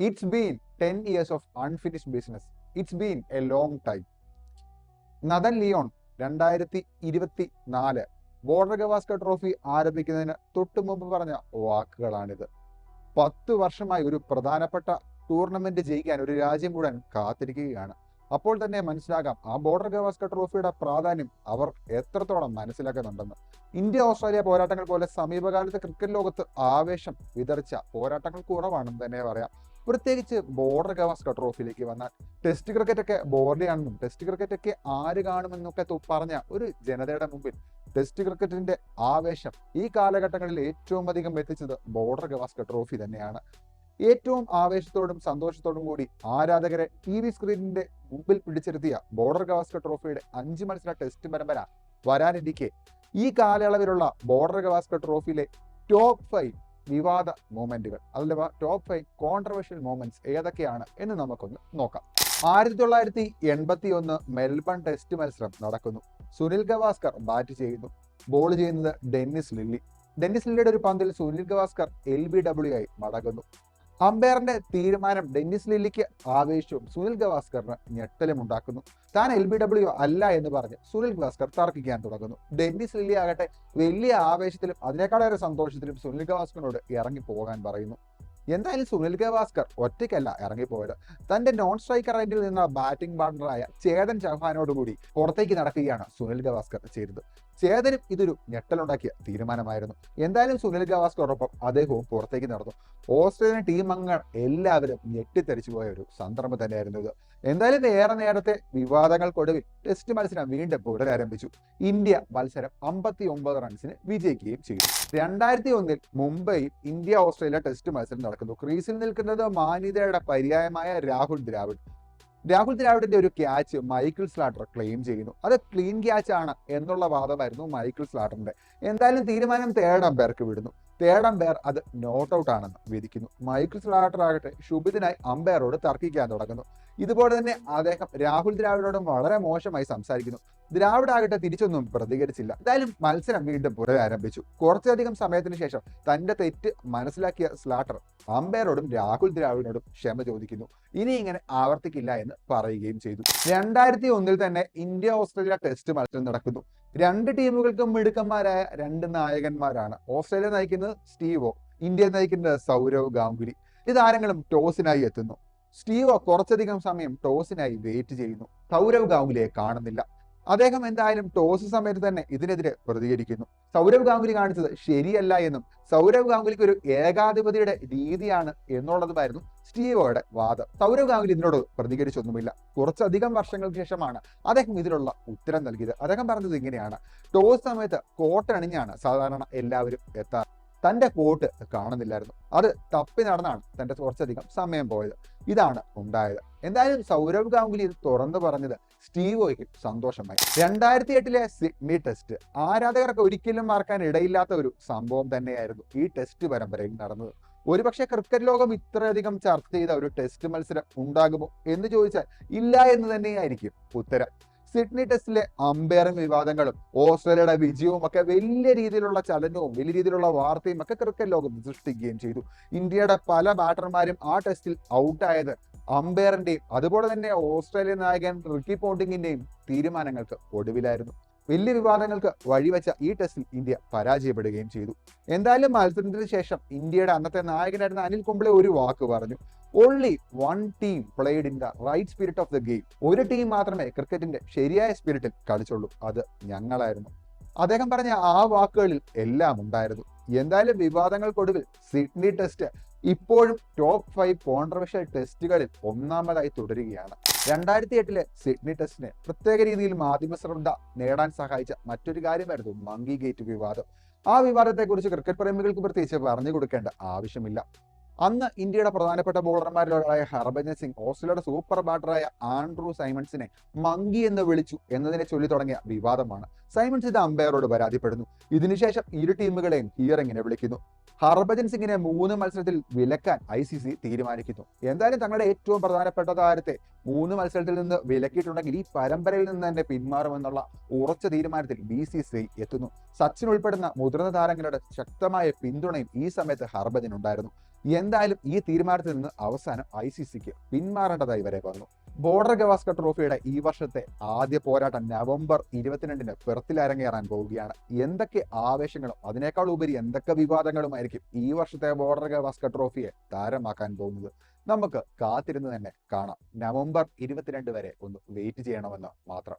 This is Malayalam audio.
It's been ten years of unfinished business it's been a long time Nathan Lyon രണ്ടായിരത്തി ഇരുപത്തി നാല് ബോർഡർ ഗവാസ്കർ ട്രോഫി ആരംഭിക്കുന്നതിന് തൊട്ടു മുമ്പ് പറഞ്ഞ വാക്കുകളാണിത്. പത്തു വർഷമായി ഒരു പ്രധാനപ്പെട്ട ടൂർണമെന്റ് ജയിക്കാൻ ഒരു രാജ്യം മുഴുവൻ കാത്തിരിക്കുകയാണ്. അപ്പോൾ തന്നെ മനസ്സിലാകാം ആ ബോർഡർ ഗവാസ്കർ ട്രോഫിയുടെ പ്രാധാന്യം അവർ എത്രത്തോളം മനസ്സിലാക്കുന്നുണ്ടെന്ന്. ഇന്ത്യ ഓസ്ട്രേലിയ പോരാട്ടങ്ങൾ പോലെ സമീപകാലത്ത് ക്രിക്കറ്റ് ലോകത്ത് ആവേശം വിതറിച്ച പോരാട്ടങ്ങൾ കുറവാണെന്ന് തന്നെ പറയാം. പ്രത്യേകിച്ച് ബോർഡർ ഗവാസ്കർ ട്രോഫിയിലേക്ക് വന്നാൽ ടെസ്റ്റ് ക്രിക്കറ്റ് ഒക്കെ ബോർഡിയാണെന്നും ടെസ്റ്റ് ക്രിക്കറ്റ് ഒക്കെ ആര് കാണുമെന്നൊക്കെ പറഞ്ഞ ഒരു ജനതയുടെ മുമ്പിൽ ടെസ്റ്റ് ക്രിക്കറ്റിന്റെ ആവേശം ഈ കാലഘട്ടങ്ങളിൽ ഏറ്റവും അധികം എത്തിച്ചത് ബോർഡർ ഗവാസ്കർ ട്രോഫി തന്നെയാണ്. ഏറ്റവും ആവേശത്തോടും സന്തോഷത്തോടും കൂടി ആരാധകരെ ടി വി സ്ക്രീനിന്റെ മുമ്പിൽ പിടിച്ചിരുത്തിയ ബോർഡർ ഗവാസ്കർ ട്രോഫിയുടെ അഞ്ച് മത്സര ടെസ്റ്റ് പരമ്പര വരാനിരിക്കെ. ഈ കാലയളവിലുള്ള ബോർഡർ ഗവാസ്കർ ട്രോഫിയിലെ ടോപ്പ് ഫൈവ് വിവാദ മൂമെന്റുകൾ. അഥവാ ടോപ്പ് ഫൈവ് കോൺട്രവേഴ്ഷ്യൽ മൂമെന്റ്സ് ഏതൊക്കെയാണ് എന്ന് നമുക്കൊന്ന് നോക്കാം. ആയിരത്തി തൊള്ളായിരത്തി എൺപത്തി ഒന്ന് മെൽബൺ ടെസ്റ്റ് മത്സരം നടക്കുന്നു. സുനിൽ ഗവാസ്കർ ബാറ്റ് ചെയ്യുന്നു. ബോൾ ചെയ്യുന്നത് ഡെന്നിസ് ലില്ലി. ഡെന്നിസ് ലില്ലിയുടെ ഒരു പന്തിൽ Sunil Gavaskar L B W ആയി മടങ്ങുന്നു. അമ്പയറിന്റെ തീരുമാനം ഡെന്നിസ് ലില്ലിക്ക് ആവേശവും സുനിൽ ഗവാസ്കറിന് ഞെട്ടലും ഉണ്ടാക്കുന്നു. താൻ എൽ ബി ഡബ്ല്യു അല്ല എന്ന് പറഞ്ഞ് സുനിൽ ഗവാസ്കർ തർക്കിക്കാൻ തുടങ്ങുന്നു. ഡെന്നിസ് ലില്ലി ആകട്ടെ വലിയ ആവേശത്തിലും അതിനേക്കാളേറെ സന്തോഷത്തിലും സുനിൽ ഗവാസ്കറിനോട് ഇറങ്ങി പോകാൻ പറയുന്നു. എന്തായാലും സുനിൽ ഗവാസ്കർ ഒറ്റയ്ക്കല്ല ഇറങ്ങിപ്പോയത്. തന്റെ നോൺ സ്ട്രൈക്കർ റൈറ്റിൽ നിന്നുള്ള ബാറ്റിംഗ് പാർട്ണറായ ചേതൻ ചൗഹാനോടുകൂടി പുറത്തേക്ക് നടക്കുകയാണ് സുനിൽ ഗവാസ്കർ ചെയ്തത്. ചേതനും ഇതൊരു ഞെട്ടലുണ്ടാക്കിയ തീരുമാനമായിരുന്നു. എന്തായാലും സുനിൽ ഗവാസ്കറൊപ്പം അദ്ദേഹവും പുറത്തേക്ക് നടന്നു. ഓസ്ട്രേലിയൻ ടീം അംഗങ്ങൾ എല്ലാവരും ഞെട്ടിത്തെറിച്ചു പോയ ഒരു സന്ദർഭം തന്നെയായിരുന്നു ഇത്. എന്തായാലും ഏറെ നേരത്തെ വിവാദങ്ങൾക്കൊടുവിൽ ടെസ്റ്റ് മത്സരം വീണ്ടും പുനരാരംഭിച്ചു ഇന്ത്യ മത്സരം അമ്പത്തി ഒമ്പത് റൺസിന് വിജയിക്കുകയും ചെയ്തു. രണ്ടായിരത്തി ഒന്നിൽ മുംബൈയിൽ ഇന്ത്യ ഓസ്ട്രേലിയ ടെസ്റ്റ് മത്സരം നടക്കുന്നു. ക്രീസിൽ നിൽക്കുന്നത് മാന്യതയുടെ പര്യായമായ രാഹുൽ ദ്രാവിഡ്. രാഹുൽ ദ്രാവിഡിന്റെ ഒരു ക്യാച്ച് മൈക്കിൾ സ്ലാട്ടർ ക്ലെയിം ചെയ്യുന്നു. അത് ക്ലീൻ ക്യാച്ച് ആണ് എന്നുള്ള വാദമായിരുന്നു മൈക്കിൾ സ്ലാട്ടറിന്റെ എന്തായാലും തീരുമാനം തേർഡ് അമ്പയർക്ക് വിടുന്നു. തേർഡ് അമ്പയർ അത് നോട്ട് ഔട്ട് ആണെന്ന് വിധിക്കുന്നു. മൈക്കിൾ സ്ലാട്ടർ ആകട്ടെ ശുഭിതനായി അമ്പയറോട് തർക്കിക്കാൻ തുടങ്ങുന്നു. ഇതുപോലെ തന്നെ അദ്ദേഹം രാഹുൽ ദ്രാവിഡോടും വളരെ മോശമായി സംസാരിക്കുന്നു. ദ്രാവിഡ് ആകട്ടെ തിരിച്ചൊന്നും പ്രതികരിച്ചില്ല. എന്തായാലും മത്സരം വീണ്ടും പുനരാരംഭിച്ചു കുറച്ചധികം സമയത്തിന് ശേഷം തന്റെ തെറ്റ് മനസ്സിലാക്കിയ സ്ലാട്ടർ അമ്പയറോടും രാഹുൽ ദ്രാവിഡിനോടും ക്ഷമ ചോദിക്കുന്നു. ഇനി ഇങ്ങനെ ആവർത്തിക്കില്ല എന്ന് പറയുകയും ചെയ്തു. രണ്ടായിരത്തി ഒന്നിൽ തന്നെ ഇന്ത്യ ഓസ്ട്രേലിയ ടെസ്റ്റ് മത്സരം നടക്കുന്നു. രണ്ട് ടീമുകൾക്കും മിടുക്കന്മാരായ രണ്ട് നായകന്മാരാണ്. ഓസ്ട്രേലിയ നയിക്കുന്നത് സ്റ്റീവോ ഇന്ത്യ നയിക്കുന്നത് സൗരവ് ഗാംഗുലി. ഈ താരങ്ങളും ടോസിനായി എത്തുന്നു. സ്റ്റീവോ കുറച്ചധികം സമയം ടോസിനായി വെയിറ്റ് ചെയ്യുന്നു. സൗരവ് ഗാംഗുലിയെ കാണുന്നില്ല. അദ്ദേഹം എന്തായാലും ടോസ് സമയത്ത് തന്നെ ഇതിനെതിരെ പ്രതികരിക്കുന്നു. സൗരവ് ഗാംഗുലി കാണിച്ചത് ശരിയല്ല എന്നും സൗരവ് ഗാംഗുലിക്ക് ഒരു ഏകാധിപതിയുടെ രീതിയാണ് എന്നുള്ളതുമായിരുന്നു സ്റ്റീവോയുടെ വാദം. സൗരവ് ഗാംഗുലി ഇതിനോട് പ്രതികരിച്ചൊന്നുമില്ല. കുറച്ചധികം വർഷങ്ങൾക്ക് ശേഷമാണ് അദ്ദേഹം ഇതിനുള്ള ഉത്തരം നൽകിയത്. അദ്ദേഹം പറഞ്ഞത് ഇങ്ങനെയാണ്. ടോസ് സമയത്ത് കോട്ട് അണിഞ്ഞാണ് സാധാരണ എല്ലാവരും എത്താറ് തന്റെ കോട്ട് കാണുന്നില്ലായിരുന്നു. അത് തപ്പി നടന്നാണ് തന്റെ കുറച്ചധികം സമയം പോയത്. ഇതാണ് ഉണ്ടായത്. എന്തായാലും സൗരവ് ഗാംഗുലി ഇത് തുറന്നു പറഞ്ഞത് സ്റ്റീവോയ്ക്ക് സന്തോഷമായി. രണ്ടായിരത്തി എട്ടിലെ സിഡ്നി ടെസ്റ്റ് ആരാധകർക്ക് ഒരിക്കലും മറക്കാൻ ഇടയില്ലാത്ത ഒരു സംഭവം തന്നെയായിരുന്നു ഈ ടെസ്റ്റ് പരമ്പരയിൽ നടന്നത്. ഒരുപക്ഷെ ക്രിക്കറ്റ് ലോകം ഇത്രയധികം ചർച്ച ചെയ്ത ഒരു ടെസ്റ്റ് മത്സരം ഉണ്ടാകുമോ എന്ന് ചോദിച്ചാൽ ഇല്ല എന്ന് തന്നെയായിരിക്കും ഉത്തരം. സിഡ്നി ടെസ്റ്റിലെ അമ്പയറിംഗ് വിവാദങ്ങളും ഓസ്ട്രേലിയയുടെ വിജയവും ഒക്കെ വലിയ രീതിയിലുള്ള ചലനവും വലിയ രീതിയിലുള്ള വാർത്തയും ഒക്കെ ക്രിക്കറ്റ് ലോകം സൃഷ്ടിക്കുകയും ചെയ്തു. ഇന്ത്യയുടെ പല ബാറ്റർമാരും ആ ടെസ്റ്റിൽ ഔട്ടായത് അമ്പയറിന്റെയും അതുപോലെ തന്നെ ഓസ്ട്രേലിയൻ നായകൻ റിക്കി പോണ്ടിങ്ങിന്റെയും തീരുമാനങ്ങൾക്ക് ഒടുവിലായിരുന്നു. വലിയ വിവാദങ്ങൾക്ക് വഴിവെച്ച ഈ ടെസ്റ്റിൽ ഇന്ത്യ പരാജയപ്പെടുകയും ചെയ്തു. എന്തായാലും മത്സരത്തിന് ശേഷം ഇന്ത്യയുടെ അന്നത്തെ നായകനായിരുന്ന അനിൽ കുംബ്ലെ ഒരു വാക്ക് പറഞ്ഞു. Only one team played in the right spirit of the game ഒരു ടീം മാത്രമേ ക്രിക്കറ്റിന്റെ ശരിയായ സ്പിരിറ്റിൽ കളിച്ചുള്ളൂ. അത് ഞങ്ങളായിരുന്നു. അദ്ദേഹം പറഞ്ഞ ആ വാക്കുകളിൽ എല്ലാം ഉണ്ടായിരുന്നു. എന്തായാലും വിവാദങ്ങൾക്കൊടുവിൽ സിഡ്നി ടെസ്റ്റ് ഇപ്പോഴും ടോപ്പ് ഫൈവ് കോൺട്രവേഴ്ഷ്യൽ ടെസ്റ്റുകളിൽ ഒന്നാമതായി തുടരുകയാണ്. രണ്ടായിരത്തി എട്ടിലെ സിഡ്നി ടെസ്റ്റിനെ പ്രത്യേക രീതിയിൽ മാധ്യമ ശ്രദ്ധ നേടാൻ സഹായിച്ച മറ്റൊരു കാര്യമായിരുന്നു മങ്കി ഗേറ്റ് വിവാദം. ആ വിവാദത്തെക്കുറിച്ച് ക്രിക്കറ്റ് പ്രേമികൾക്ക് പ്രത്യേകിച്ച് പറഞ്ഞു കൊടുക്കേണ്ട ആവശ്യമില്ല. അന്ന് ഇന്ത്യയുടെ പ്രധാനപ്പെട്ട ബോളർമാരിൽ ഒരാളായ ഹർഭജൻ സിംഗ് ഓസ്ട്രേലിയയുടെ സൂപ്പർ ബാറ്ററായ ആൻഡ്രൂ സൈമൺസിനെ മങ്കി എന്ന് വിളിച്ചു എന്നതിനെ ചൊല്ലി തുടങ്ങിയ വിവാദമാണ്. സൈമൺസ് ഇത് അമ്പയറോട് പരാതിപ്പെടുന്നു. ഇതിനുശേഷം ഇരു ടീമുകളെയും ഹിയറിങ്ങിനെ വിളിക്കുന്നു. ഹർഭജൻ സിംഗിനെ മൂന്ന് മത്സരത്തിൽ വിലക്കാൻ ഐ സി സി തീരുമാനിക്കുന്നു. എന്തായാലും തങ്ങളുടെ ഏറ്റവും പ്രധാനപ്പെട്ട താരത്തെ മൂന്ന് മത്സരത്തിൽ നിന്ന് വിലക്കിയിട്ടുണ്ടെങ്കിൽ ഈ പരമ്പരയിൽ നിന്ന് തന്നെ പിന്മാറുമെന്നുള്ള ഉറച്ച തീരുമാനത്തിൽ ബി സി സി എത്തുന്നു. സച്ചിൻ ഉൾപ്പെടുന്ന മുതിർന്ന താരങ്ങളുടെ ശക്തമായ പിന്തുണയും ഈ സമയത്ത് ഹർഭജൻ ഉണ്ടായിരുന്നു. എന്തായാലും ഈ തീരുമാനത്തിൽ നിന്ന് അവസാനം ഐ സി സിക്ക് പിന്മാറേണ്ടതായി വരെ വന്നു. ബോർഡർ ഗവാസ്കർ ട്രോഫിയുടെ ഈ വർഷത്തെ ആദ്യ പോരാട്ടം നവംബർ ഇരുപത്തിരണ്ടിന് പെർത്തിൽ അരങ്ങേറാൻ പോവുകയാണ്. എന്തൊക്കെ ആവേശങ്ങളും അതിനേക്കാൾ ഉപരി എന്തൊക്കെ വിവാദങ്ങളുമായിരിക്കും ഈ വർഷത്തെ ബോർഡർ ഗവാസ്കർ ട്രോഫിയെ താരമാക്കാൻ പോകുന്നത്? നമുക്ക് കാത്തിരുന്ന് തന്നെ കാണാം. നവംബർ ഇരുപത്തിരണ്ട് വരെ ഒന്ന് വെയിറ്റ് ചെയ്യണമെന്ന് മാത്രം.